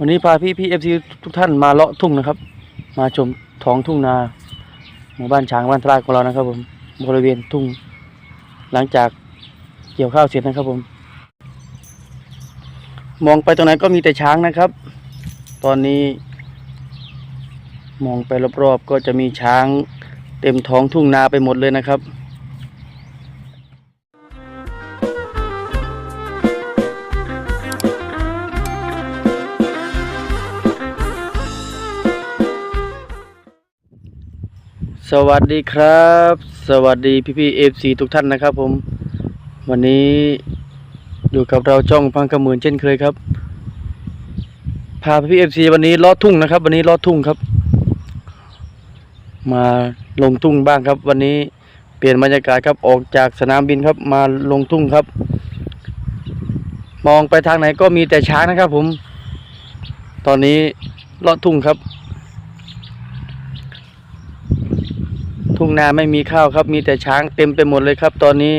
วันนี้พาพี่พี่เอฟซีทุกท่านมาเลาะทุ่งนะครับ มาชมท้องทุ่งนาหมู่บ้านช้างบ้านตราดของเรานะครับ ผมบริเวณทุ่ง หลังจากเกี่ยวข้าวเสร็จนะครับ ผม มองไปตรงไหนก็มีแต่ช้างนะครับ ตอนนี้ มองไปรอบๆก็จะมีช้าง เต็มท้องทุ่งนาไปหมดเลยนะครับ สวัสดีครับ สวัสดีพี่พี่เอฟซีทุกท่านนะครับผม วันนี้อยู่กับเราช่องพังกระหมื่นเช่นเคยครับ พาพี่พี่เอฟซีวันนี้ลอดทุ่งนะครับ วันนี้ลอดทุ่งครับ มาลงทุ่งบ้างครับ วันนี้เปลี่ยนบรรยากาศครับออกจากสนามบินครับมาลงทุ่งครับ มองไปทางไหนก็มีแต่ช้างนะครับ ผม ตอนนี้ลอดทุ่งครับ ทุ่งนาไม่มีข้าวครับ มีแต่ช้างเต็มไปหมดเลยครับ ตอนนี้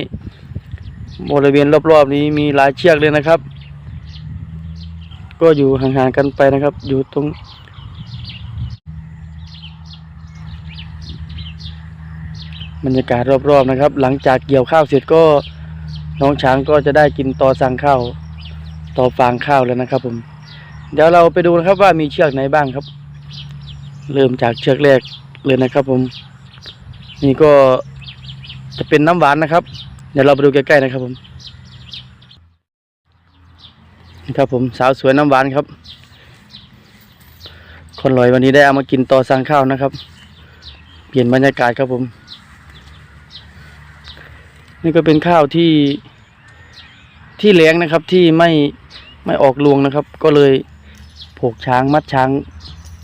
บริเวณรอบๆนี้มีหลายเชือกเลยนะครับ ก็อยู่ห่างๆกันไปนะครับ อยู่ตรงบรรยากาศรอบๆนะครับ หลังจากเกี่ยวข้าวเสร็จก็น้องช้างก็จะได้กินต่อสั่งข้าวต่อฟางข้าวแล้วนะครับ ผม เดี๋ยวเราไปดูนะครับว่ามีเชือกไหนบ้างครับ เริ่มจากเชือกแรกเลยนะครับผม นี่ก็จะเป็นน้ำหวานนะครับ เดี๋ยวเราไปดูใกล้ๆนะครับผมนี่ครับผมสาวสวยน้ำหวานครับ คนลอยวันนี้ได้เอามากินต่อสั่งข้าวนะครับ เปลี่ยนบรรยากาศครับผม นี่ก็เป็นข้าวที่ที่เลี้ยงนะครับที่ไม่ไม่ออกรวงนะครับ ก็เลยผูกช้างมัดช้าง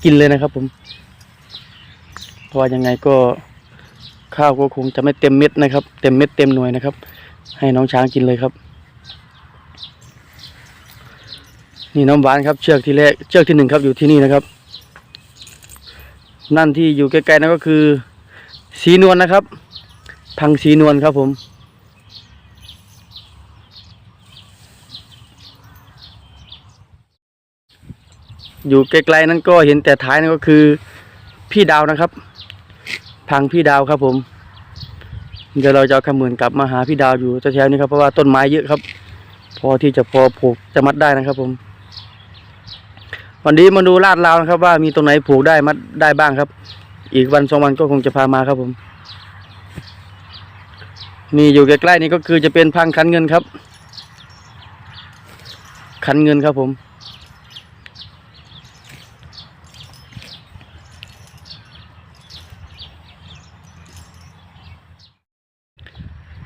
กินเลยนะครับผม เพราะว่ายังไงก็ ข้าวก็คงจะไม่เต็มเม็ดนะครับ เต็มเม็ดเต็มหน่วยนะครับ ให้น้องช้างกินเลยครับ นี่น้ำหวานครับ เชือกที่แรกเชือกที่หนึ่งครับอยู่ที่นี่นะครับ นั่นที่อยู่ใกล้ๆนั่นก็คือ สีนวลนะครับ พังสีนวลครับผมอยู่ไกลๆนั้นก็เห็นแต่ท้ายนั่นก็คือพี่ดาวนะครับ พังพี่ดาวครับผม เดี๋ยวเราจะเอาขมือนกลับมาหาพี่ดาวอยู่แถวๆนี้ครับเพราะว่าต้นไม้เยอะครับ พอที่จะพอผูกจะมัดได้นะครับผม วันนี้มาดูลาดราวนะครับ ว่ามีตรงไหนผูกได้มัดได้บ้างครับ อีกวันสองวันก็คงจะพามาครับผมนี่อยู่ใกล้ๆนี่ก็คือจะเป็นพังคันเงินครับ คันเงินครับผม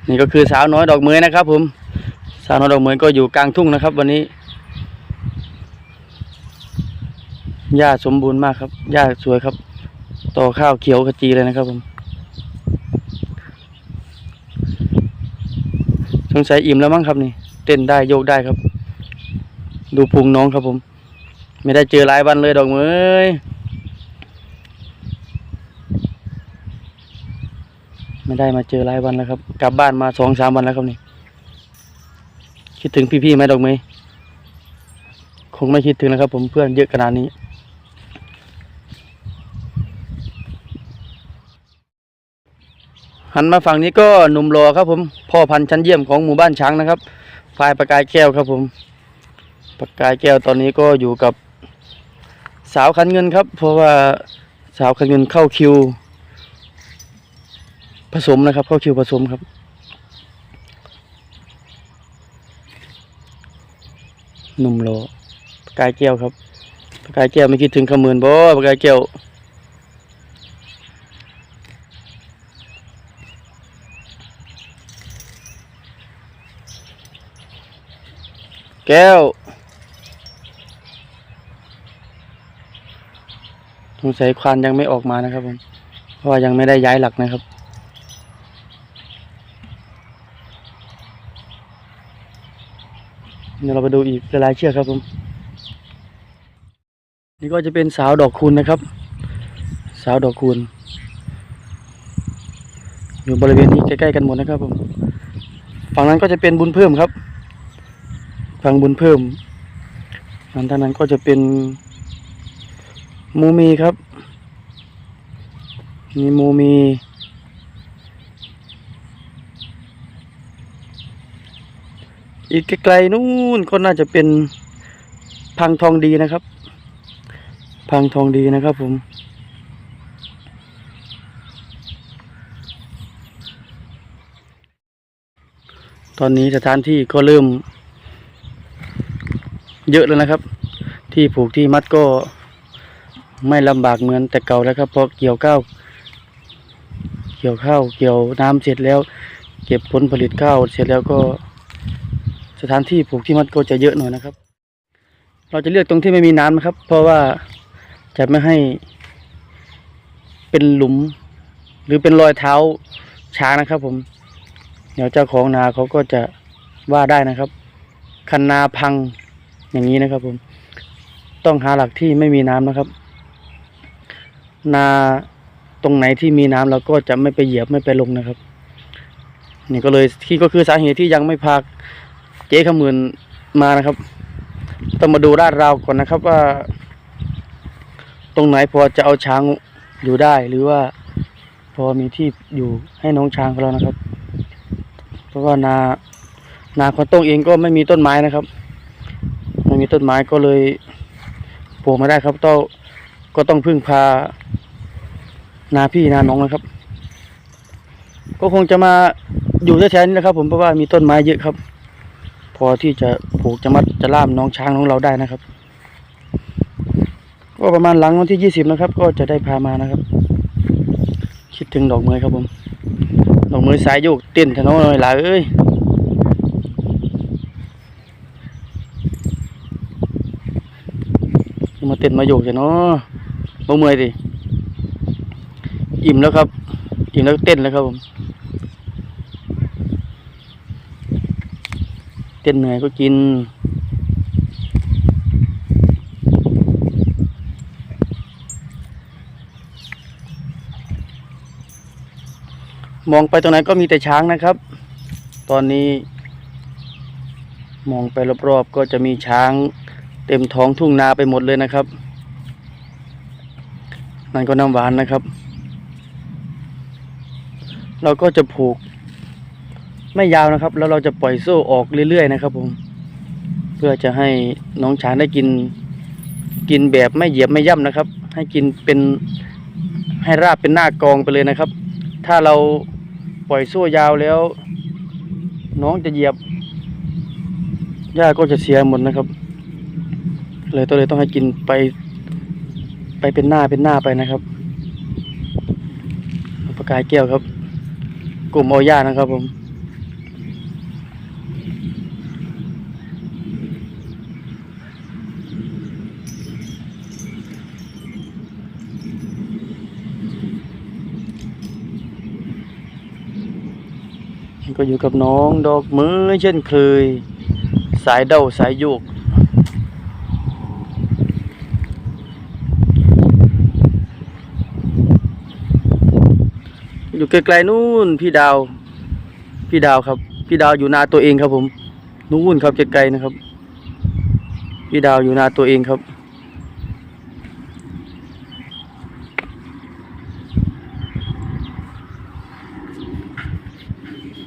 นี่ก็คือสาวน้อยดอกเมยนะครับ ผมสาวน้อยดอกเมยก็อยู่กลางทุ่งนะครับ วันนี้หญ้าสมบูรณ์มากครับหญ้าสวยครับ ต่อข้าวเขียวขจีเลยนะครับผมสงสัยอิ่มแล้วมั้งครับนี่ เต้นได้โยกได้ครับ ดูพุงน้องครับผม ไม่ได้เจอหลายวันเลยดอกเมย ไม่ได้มาเจอหลายวันแล้วครับ กลับบ้านมาสองสามวันแล้วครับนี่ คิดถึงพี่ๆไหมดอกไม้คงไม่คิดถึงนะครับ ผมเพื่อนเยอะขนาดนี้หันมาฝั่งนี้ก็หนุ่มรอครับ ผมพ่อพันธุ์ชั้นเยี่ยมของหมู่บ้านช้างนะครับพายประกายแก้วครับ ผมประกายแก้วตอนนี้ก็อยู่กับสาวคันเงินครับ เพราะว่าสาวคันเงินเข้าคิว ผสมนะครับเข้าคิวผสมครับนุ่มโลปากายแก้วครับปากายแก้วไม่คิดถึงขมือนบ่ปากกายแก้วแก้วสงสัยควานยังไม่ออกมานะครับผม เพราะว่ายังไม่ได้ย้ายหลักนะครับ ดี๋ยวเราไปดูอีกหลายๆเชือกครับผมนี่ก็จะเป็นสาวดอกคูณนะครับ สาวดอกคูณอยู่บริเวณนี้ใกล้ๆกันหมดนะครับผมฝั่งนั้นก็จะเป็นบุญเพิ่มครับฝั่งบุญเพิ่มมอันทางนั้นก็จะเป็นมูมีครับมีมูมี อีกไกลๆนู่นก็น่าจะเป็นพังทองดีนะครับ พังทองดีนะครับผม ตอนนี้สถานที่ก็เริ่ม เยอะแล้วนะครับ ที่ผูกที่มัดก็ไม่ลำบากเหมือนแต่เก่าแล้วครับพราะเกี่ยวข้าวเกี่ยวข้าว เกี่ยวน้ำเสร็จแล้ว เก็บผลผลิตข้าวเสร็จแล้วก็ สถานที่ผูกที่มัดก็จะเยอะหน่อยนะครับ เราจะเลือกตรงที่ไม่มีน้ำนะครับ เพราะว่าจะไม่ให้ เป็นหลุม หรือเป็นรอยเท้าช้างนะครับ ผมเดี๋ยวเจ้าของนาเขาก็จะว่าได้นะครับคันนาพังอย่างนี้นะครับ ผม ต้องหาหลักที่ไม่มีน้ำนะครับ นาตรงไหนที่มีน้ำเราก็จะไม่ไปเหยียบไม่ไปลงนะครับ นี่ก็เลยที่ก็คือสาเหตุที่ยังไม่พา เจ๊ขมืนมานะครับ ต้องมาดูลาดราวก่อนนะครับว่า ตรงไหนพอจะเอาช้างอยู่ได้หรือว่า พอมีที่อยู่ให้น้องช้างของเรานะครับ เพราะว่านานาคนต้งเองก็ไม่มีต้นไม้นะครับไม่มีต้นไม้ก็เลยปลูกไม่ได้ครับต้องก็ต้องพึ่งพา นาพี่นาน้องนะครับ ก็คงจะมาอยู่แถวๆนี้นะครับ ผมเพราะว่ามีต้นไม้เยอะครับ พอที่จะปลูกจะมัดจะล่ามน้องช้างของเราได้นะครับ ก็ประมาณหลังวันที่ยี่สิบนะครับ ก็จะได้พามานะครับ คิดถึงดอกเมยครับผม ดอกเมยสายโยกเต้นถนนหน่อยหล่ะเอ้ยมาเต้นมาโยกใช่เนาะบ่เมื่อยดิอิ่มแล้วครับอิ่มแล้วเต้นแล้วครับผม เต้นเหนื่อยก็กิน มองไปตรงไหนก็มีแต่ช้างนะครับ ตอนนี้ มองไปรอบๆก็จะมีช้างเต็มท้องทุ่งนาไปหมดเลยนะครับ นั่นก็น้ำหวานนะครับ เราก็จะผูก ไม่ยาวนะครับ แล้วเราจะปล่อยโซ่ออกเรื่อยๆนะครับผม เพื่อจะให้น้องช้างได้กิน กินแบบไม่เหยียบไม่ย่ำนะครับ ให้กินเป็นให้ราบเป็นหน้ากองไปเลยนะครับ ถ้าเราปล่อยโซ่ยาวแล้ว น้องจะเหยียบหญ้าก็จะเสียหมดนะครับ เลยตัวเลยต้องให้กินไป ไปเป็นหน้าเป็นหน้าไปนะครับประกายแก้วครับ กลุ่มเอาหญ้านะครับผม ก็อยู่กับน้องดอกมือเช่นเคย สายเดาสายโยกอยู่ไกลๆนู่นพี่ดาว พี่ดาวครับ พี่ดาวอยู่นาตัวเองครับผมนู่นครับไกลๆนะครับ พี่ดาวอยู่นาตัวเองครับ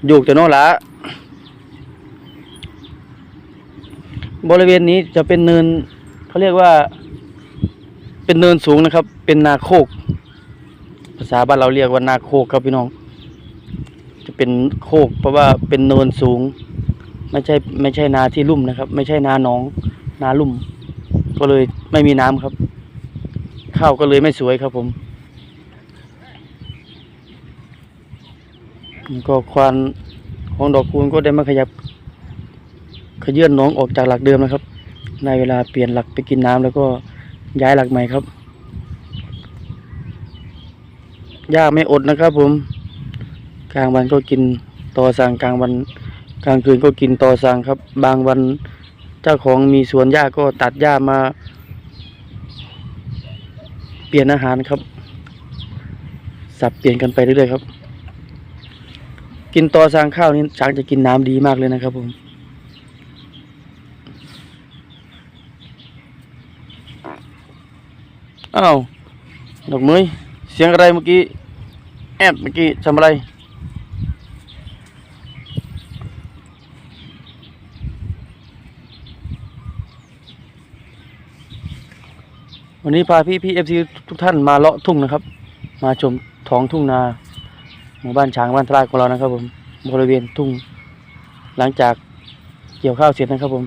อยู่จะโน่นละบริเวณนี้จะเป็นเนินเขาเรียกว่า เป็นเนินสูงนะครับ เป็นนาโคก ภาษาบ้านเราเรียกว่านาโคกครับพี่น้อง จะเป็นโคก เพราะว่าเป็นเนินสูง ไม่ใช่ไม่ใช่นาที่ลุ่มนะครับ ไม่ใช่นาหนอง นาลุ่ม ก็เลยไม่มีน้ำครับ ข้าวก็เลยไม่สวยครับผม ก็ควานของดอกคูณก็ได้มาขยับ ขยื่นน้องออกจากหลักเดิมนะครับ ในเวลาเปลี่ยนหลักไปกินน้ำแล้วก็ย้ายหลักใหม่ครับยากไม่อดนะครับ ผม กลางวันก็กินต่อสั่งกลางวัน กลางคืนก็กินต่อสั่งครับ บางวันเจ้าของมีสวนหญ้าก็ตัดหญ้ามา เปลี่ยนอาหารครับ สับเปลี่ยนกันไปเรื่อยๆครับ กินต่อสร้างข้าวนี่ช้างจะกินน้ำดีมากเลยนะครับผมอ้าวดอกเมยเสียงอะไรเมื่อกี้แอดเมื่อกี้ทำอะไรวันนี้พาพี่พี่เอฟซีทุกท่านมาเลาะทุ่งนะครับ มาชมท้องทุ่งนา หมู่บ้านช้างบ้านตราดของเรานะครับผมบริเวณทุ่งหลังจากเกี่ยวข้าวเสร็จนะครับผม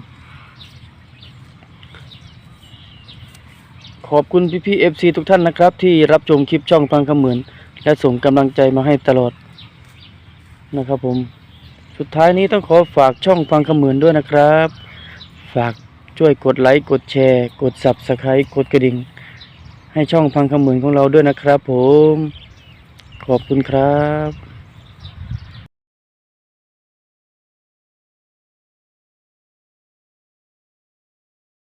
ขอบคุณพี่พี่เอฟซีทุกท่านนะครับ ที่รับชมคลิปช่องฟังคำเหมือน และส่งกำลังใจมาให้ตลอดนะครับผม สุดท้ายนี้ต้องขอฝากช่องฟังคำเหมือนด้วยนะครับ ฝากช่วยกดไลค์กดแชร์ กด Subscribe กดกระดิ่ง ให้ช่องฟังคำเหมือนของเราด้วยนะครับผม ขอบคุณครับ